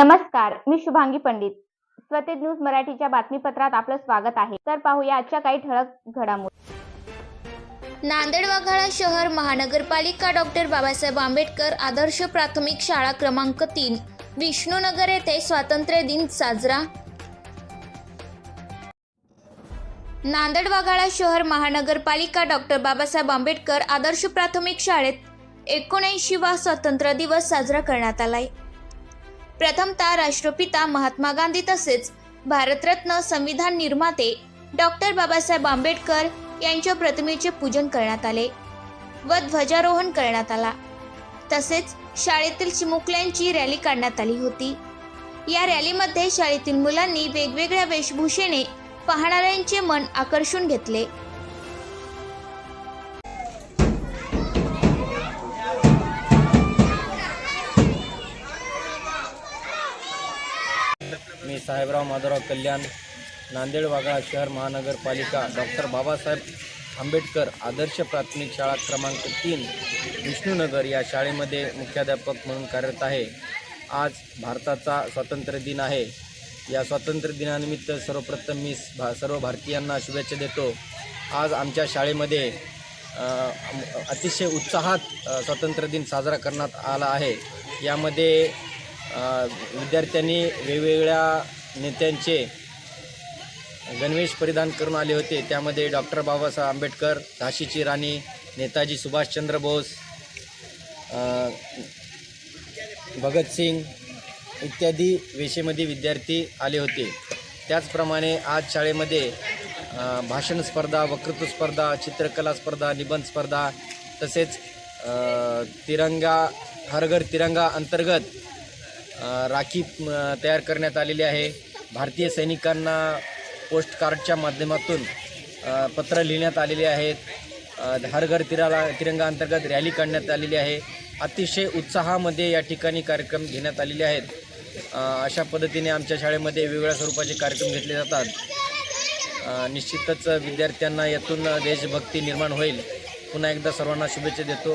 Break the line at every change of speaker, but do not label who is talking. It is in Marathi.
नमस्कार मी शुभांगी पंडित. स्वतेज न्यूज मराठीच्या बातमीपत्रात आपलं स्वागत आहे. तर पाहूया आजच्या काही ठळक घडामोडी.
नांदेड वाघाळा शहर महानगरपालिका डॉक्टर बाबासाहेब आंबेडकर आदर्श प्राथमिक शाळा क्रमांक तीन विष्णुनगर येथे स्वातंत्र्य दिन साजरा. नांदेड वाघाळा शहर महानगरपालिका डॉक्टर बाबासाहेब आंबेडकर आदर्श प्राथमिक शाळेत एकोणऐंशी वा स्वातंत्र्य दिवस साजरा करण्यात आलाय. प्रथमतः राष्ट्रपिता महात्मा गांधी तसेच भारतरत्न संविधान निर्माते डॉक्टर बाबासाहेब आंबेडकर यांच्या प्रतिमेचे पूजन करण्यात आले व ध्वजारोहण करण्यात आला. तसेच शाळेतील चिमुकल्यांची रॅली काढण्यात आली होती. या रॅलीमध्ये शाळेतील मुलांनी वेगवेगळ्या वेशभूषेने पाहणाऱ्यांचे मन आकर्षून घेतले.
साहेबराव माधवराव कल्याण नांदेड वाघाळा शहर महानगरपालिका डॉक्टर बाबासाहेब आंबेडकर आदर्श प्राथमिक शाळा क्रमांक तीन विष्णुनगर या शाळेमध्ये मुख्याध्यापक म्हणून कार्यरत आहे. आज भारताचा स्वातंत्र्य दिन आहे. या स्वातंत्र्य दिनानिमित्त सर्वप्रथम मी भा सर्व भारतीयांना शुभेच्छा देतो. आज आमच्या शाळेमध्ये अतिशय उत्साहात स्वातंत्र्य दिन साजरा करण्यात आला आहे. यामध्ये विद्यार्थ्यांनी वेगवेगळ्या नेत्यांचे गणवेश परिधान करून आले होते. त्यामध्ये डॉक्टर बाबासाहेब आंबेडकर झाशीची राणी नेताजी सुभाषचंद्र बोस भगतसिंग इत्यादी वेशेमध्ये विद्यार्थी आले होते. त्याचप्रमाणे आज शाळेमध्ये भाषण स्पर्धा वक्तृत्व स्पर्धा चित्रकला स्पर्धा निबंध स्पर्धा तसेच तिरंगा हरघर तिरंगा अंतर्गत राखी तयार करण्यात आलेली आहे. भारतीय सैनिकांना पोस्ट कार्डच्या माध्यमातून पत्र लिहिण्यात आलेले आहेत. अ, हर घर तिराला तिरंगा अंतर्गत रॅली काढण्यात आलेली आहे. अतिशय उत्साहामध्ये या ठिकाणी कार्यक्रम घेण्यात आलेले आहेत. अशा पद्धतीने आमच्या शाळेमध्ये वेगवेगळ्या स्वरूपाचे कार्यक्रम घेतले जातात. निश्चितच विद्यार्थ्यांना यातून देशभक्ती निर्माण होईल. पुन्हा एकदा सर्वांना शुभेच्छा देतो.